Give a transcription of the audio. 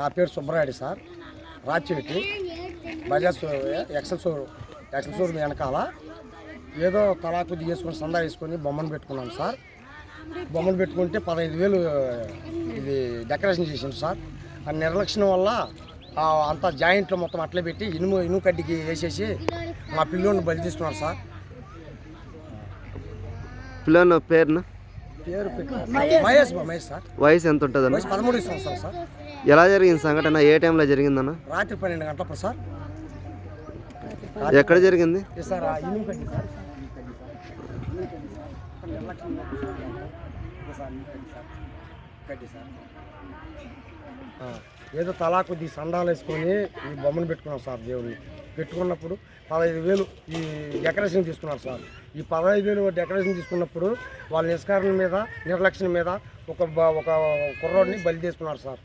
నా పేరు Subbarayudu sir. Rachireddy Bajaj Excel show Excel showroom వెనకాల ఏదో తలా కొద్ది చేసుకొని సందా వేసుకొని బొమ్మను పెట్టుకున్నాను సార్. బొమ్మను పెట్టుకుంటే పదహైదు వేలు ఇది డెకరేషన్ చేసింది సార్. ఆ నిర్లక్ష్యం వల్ల ఆ అంతా జాయింట్లో మొత్తం అట్లే పెట్టి ఇనుము ఇనుము కడ్డికి వేసేసి మా పిల్లోని బలి తీసుకున్నారు సార్. పిల్లల పేరున? పేరు పెట్టి- మహేష్. బా మహేష్ సార్. వయసు ఎంత ఉంటుందన్న వయసు పదమూడు సంవత్సరాలు సార్. ఎలా జరిగింది సంఘటన? ఏ టైంలో జరిగిందన్న? రాత్రి పన్నెండు గంటలప్పుడు సార్ ఎక్కడ జరిగింది? సార్ ఏదో తలా కొద్ది సండాలు వేసుకొని ఈ బొమ్మను పెట్టుకున్నాం సార్ దేవుడిని పెట్టుకున్నప్పుడు పదహైదు వేలు ఈ డెకరేషన్ తీసుకున్నారు సార్. ఈ పదహైదు వేలు డెకరేషన్ తీసుకున్నప్పుడు వాళ్ళ నిష్కారణం మీద నిర్లక్ష్యం మీద ఒక ఒక కుర్రోడిని బలి తీసుకున్నారు సార్.